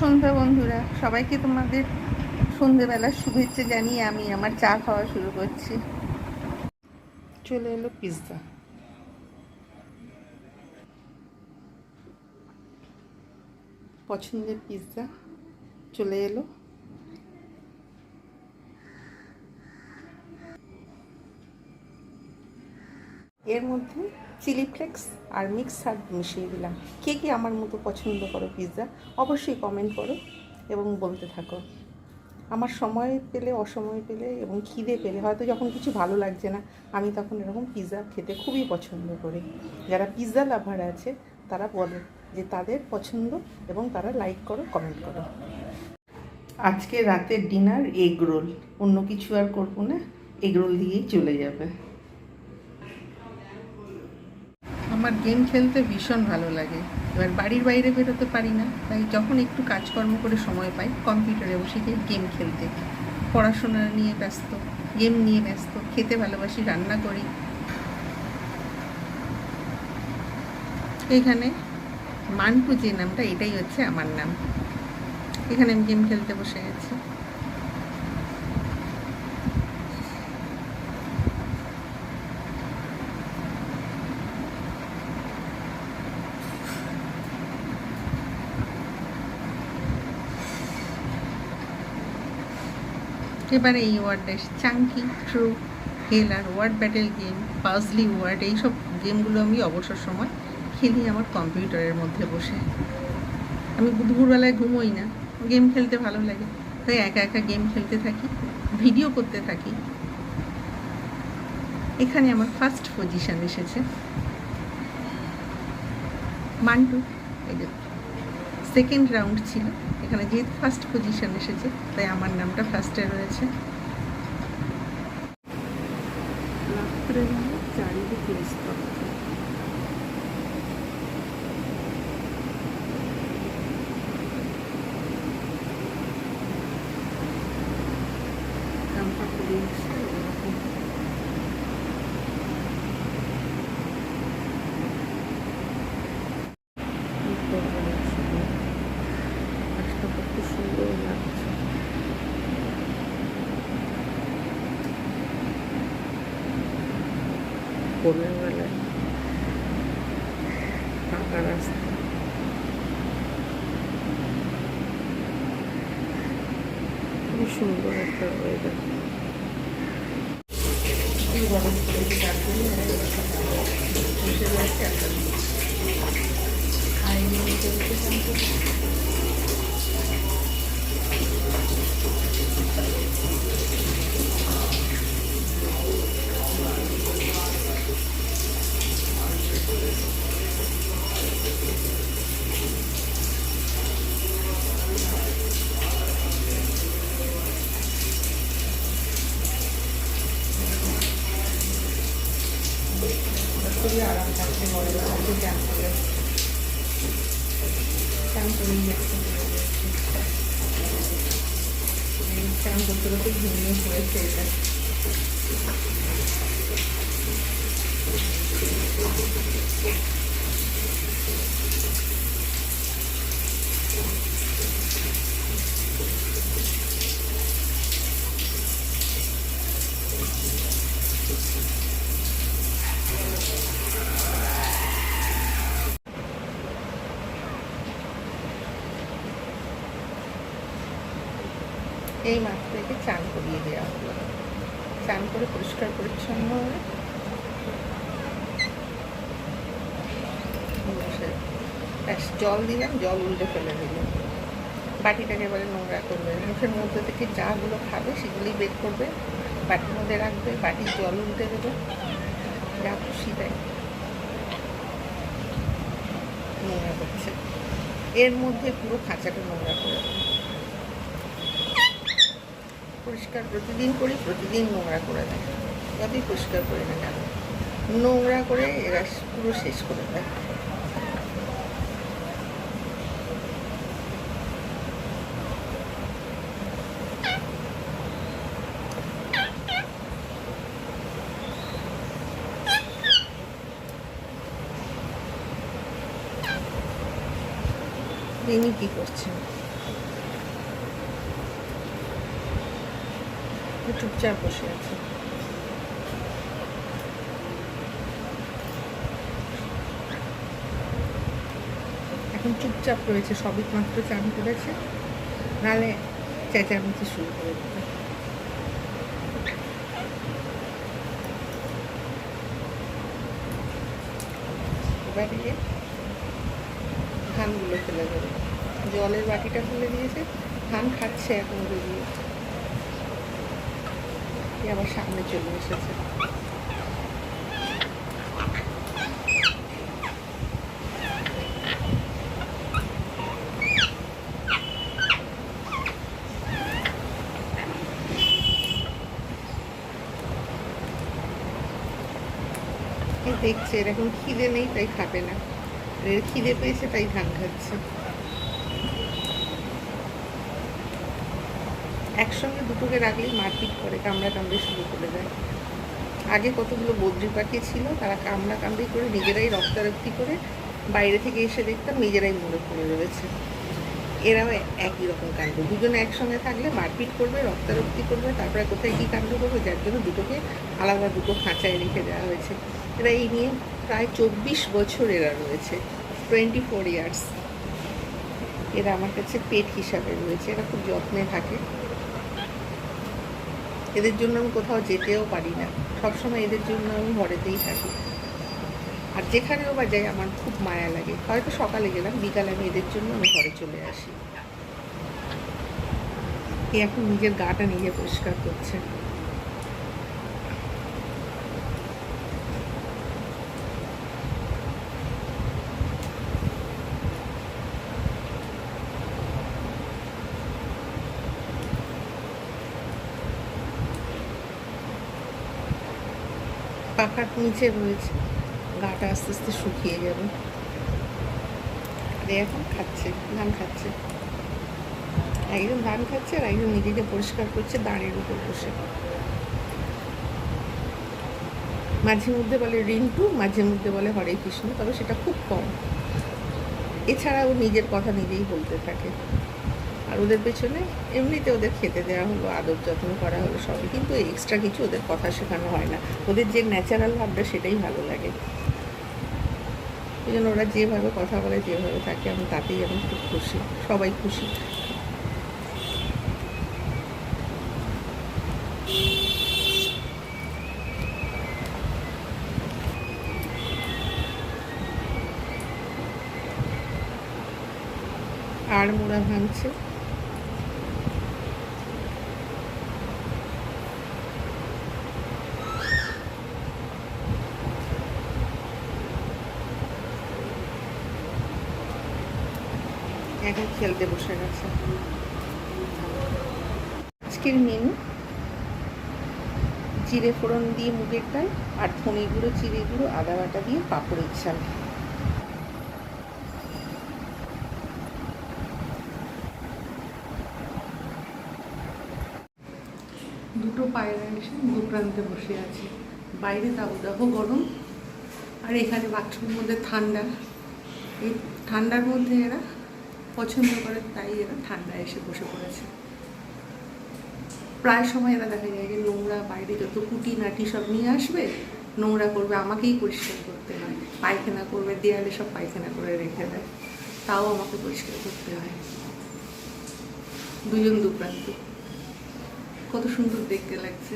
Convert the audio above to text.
সন্ধ্যা বন্ধুরা। সবাইকে তোমাদের সন্ধ্যেবেলার শুভেচ্ছা জানিয়ে আমি আমার চা খাওয়া শুরু করছি। চলে এলো পিৎজা পছন্দের পিৎজা চলে এলো। এর মধ্যে চিলি ফ্লেক্স আর মিক্স মিশিয়ে দিলাম। কে কে আমার মতো পছন্দ করো পিৎজা অবশ্যই কমেন্ট করো এবং বলতে থাকো। আমার সময় পেলে, অসময় পেলে এবং খিদে পেলে, হয়তো যখন কিছু ভালো লাগছে না, আমি তখন এরকম পিৎজা খেতে খুবই পছন্দ করি। যারা পিৎজা লাভার আছে, তারা বলে যে তাদের পছন্দ এবং তারা লাইক করো কমেন্ট করো। আজকে রাতের ডিনার এগ রোল অন্য কিছু আর করব না এগ রোল দিয়েই চলে যাবে। আমার গেম খেলতে ভীষণ ভালো লাগে। এবার বাড়ির বাইরে বেরোতে পারি না, তাই যখন একটু কাজকর্ম করে সময় পাই, কম্পিউটারে বসে যাই গেম খেলতে। পড়াশোনা নিয়ে ব্যস্ত, গেম নিয়ে ব্যস্ত, খেতে ভালোবাসি, রান্না করি। এখানে মান্টু যে নামটা, এটাই হচ্ছে আমার নাম। এখানে আমি গেম খেলতে বসে গেছি এবারে এই ওয়ার্ডটা চাঙ্কি ট্রু হেল আর word battle game puzzly word এইসব গেমগুলো আমি অবসর সময় খেলি আমার কম্পিউটারের মধ্যে বসে। আমি দুপুরবেলায় ঘুমোই না গেম খেলতে ভালো লাগে। তাই একা একা গেম খেলতে থাকি ভিডিও করতে থাকি। এখানে আমার ফার্স্ট পজিশান এসেছে। মান্টু, এই যে। সেকেন্ড রাউন্ড ছিল। এখানে যেহেতু ফার্স্ট পজিশন এসেছে, তাই আমার নামটা ফার্স্টে রয়েছে। চারিদিকে স্তব্ধ নামটা খুবই এরকম গাছটা কত সুন্দর লাগছে ভোরের বেলায় ফাঁকা রাস্তা। সুন্দর একটা ওয়েদার চান করতে করতে ঘুমিয়ে পড়েছে এটা এই মাছ থেকে চান করিয়ে দেওয়া হলো। চান করে পরিষ্কার পরিচ্ছন্ন জল দিলাম, জল উল্টে ফেলে দিলাম। বাটিটাকে এবারে নোংরা করবে। মুখের মধ্যে থেকে যাগুলো খাবে সেগুলোই বের করবে, বাটির মধ্যে রাখবে, বাটির জল উল্টে দেবে। যা খুশি তাই। নোংরা করছে। এর মধ্যে পুরো খাঁচাটা নোংরা করে দেবে। পরিষ্কার প্রতিদিন করি, প্রতিদিন নোংরা করে দেয়। যতই পরিষ্কার করি না কেন, নোংরা করে এরা পুরো শেষ করে দেয়। রিনি কি করছে? চুপচাপ বসে আছে। এখন চুপচাপ রয়েছে, সবই মাত্র চান করেছে নাহলে চেঁচামেচি শুরু করে দিত এবার দিয়ে ধানগুলো ফেলে দেবে। জলের বাটিটা ফেলে দিয়েছে। ধান খাচ্ছে এখন বেরিয়ে। এ আবার সামনে চলে এসেছে। দেখছে, এরকম খিদে নেই, তাই খাবে না। খিদে পেয়েছে, তাই ধান খাচ্ছে। একসঙ্গে দুটোকে রাখলেই মারপিট করে, কামড়া কামড়ে শুরু করে দেয়। আগে কতগুলো বদ্রি পাখি ছিল, তারা কামড়া কামড়ি করে নিজেরাই রক্তারক্তি করে বাইরে থেকে এসে দেখতাম নিজেরাই মরে পড়ে রয়েছে। এরাও একই রকম কাণ্ড, দুজনে একসঙ্গে থাকলে মারপিট করবে, রক্তারক্তি করবে, তারপরে কোথায় কী কাণ্ড করবে যার জন্য দুটোকে আলাদা দুটো খাঁচায় রেখে দেওয়া হয়েছে। এরা এই নিয়ে প্রায় চব্বিশ বছর এরা রয়েছে টোয়েন্টি ফোর ইয়ার্স এরা আমার কাছে পেট হিসাবে রয়েছে, এরা খুব যত্নে থাকে। এদের জন্য আমি কোথাও যেতেও পারি না। সবসময় এদের জন্য আমি ঘরেতেই থাকি। আর যেখানেও বা যাই, আমার খুব মায়া লাগে। হয়তো সকালে গেলাম, বিকালে আমি এদের জন্য আমি ঘরে চলে আসি। এখন নিজের গাটা নিজে পরিষ্কার করছে। পাখার নিচে রয়েছে। গাটা আস্তে আস্তে শুকিয়ে যাবে। এখন খাচ্ছে, ধান খাচ্ছে। একজন ধান খাচ্ছে আর একজন নিজেকে পরিষ্কার করছে দাঁড়ের উপর বসে। মাঝে মধ্যে বলে রিন্টু, মাঝে মধ্যে বলে হরে কৃষ্ণ, তবে সেটা খুব কম। এছাড়া ও নিজের কথা নিজেই বলতে থাকে। আর ওদের পেছনে এমনিতে ওদের খেতে দেওয়া হলো আদর যত্ন করা হলো সবই, কিন্তু এক্সট্রা কিছু ওদের কথা শেখানো হয় না। ওদের যে ন্যাচারাল ভাবটা সেটাই ভালো লাগে। ওই জন্য ওরা যেভাবে কথা বলে, যেভাবে থাকে, আমি তাতেই আমি খুব খুশি, সবাই খুশি। আর মোড়া ভাঙছে। এখন খেলতে বসে গেছে। আজকের মেনু জিরে ফোড়ন দিয়ে মুগের ডাল আর ধনে গুঁড়ো চিড়ে গুঁড়ো, আদা বাটা দিয়ে পাঁপড়ের ঝাল। দুটো পায়রা এসে দু প্রান্তে বসে আছে। বাইরে দাবদাহ গরম। আর এখানে বাথরুমের মধ্যে ঠান্ডা। এই ঠান্ডার মধ্যে এরা পছন্দ করে, তাই এরা ঠান্ডায় এসে বসে পড়েছে। প্রায় সময় এরা দেখা যায় যে নোংরা বাইরে যত কুটি নাটি সব নিয়ে আসবে, নোংরা করবে, আমাকেই পরিষ্কার করতে হয়। পায়খানা করবে, দেয়ালে সব পায়খানা করে রেখে দেয়। তাও আমাকে পরিষ্কার করতে হয়। দুজন দুপ্রান্ত কত সুন্দর দেখতে লাগছে।